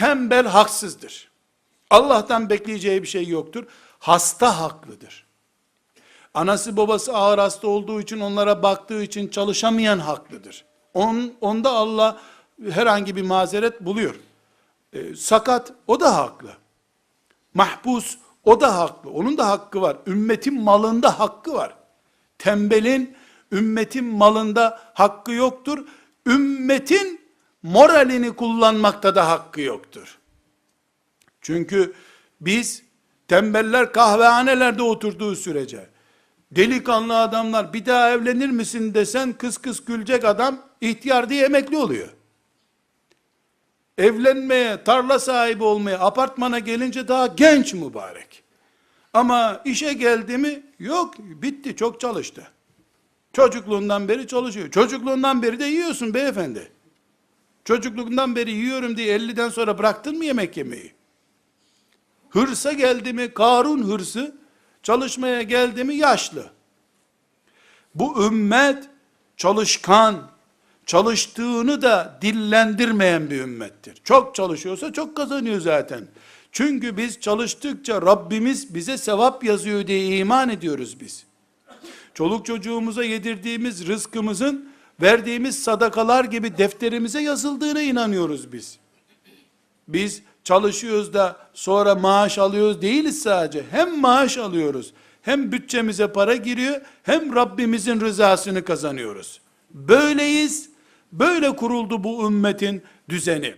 Tembel haksızdır. Allah'tan bekleyeceği bir şey yoktur. Hasta haklıdır. Anası babası ağır hasta olduğu için onlara baktığı için çalışamayan haklıdır. On, onda Allah herhangi bir mazeret buluyor. E, sakat o da haklı. Mahpus o da haklı. Onun da hakkı var. Ümmetin malında hakkı var. Tembelin ümmetin malında hakkı yoktur. Ümmetin moralini kullanmakta da hakkı yoktur. Çünkü biz tembeller kahvehanelerde oturduğu sürece delikanlı adamlar bir daha evlenir misin desen kız kız gülecek adam ihtiyar diye emekli oluyor. Evlenmeye, tarla sahibi olmaya, apartmana gelince daha genç mübarek. Ama işe geldi mi yok bitti çok çalıştı. Çocukluğundan beri çalışıyor. Çocukluğundan beri de yiyorsun beyefendi. Çocukluğundan beri yiyorum diye 50'den sonra bıraktın mı yemek yemeyi? Hırsa geldi mi Karun hırsı, çalışmaya geldi mi yaşlı. Bu ümmet çalışkan, çalıştığını da dillendirmeyen bir ümmettir. Çok çalışıyorsa çok kazanıyor zaten. Çünkü biz çalıştıkça Rabbimiz bize sevap yazıyor diye iman ediyoruz biz. Çoluk çocuğumuza yedirdiğimiz rızkımızın verdiğimiz sadakalar gibi defterimize yazıldığına inanıyoruz biz. Biz çalışıyoruz da sonra maaş alıyoruz değiliz sadece. Hem maaş alıyoruz, hem bütçemize para giriyor, hem Rabbimizin rızasını kazanıyoruz. Böyleyiz, böyle kuruldu bu ümmetin düzeni.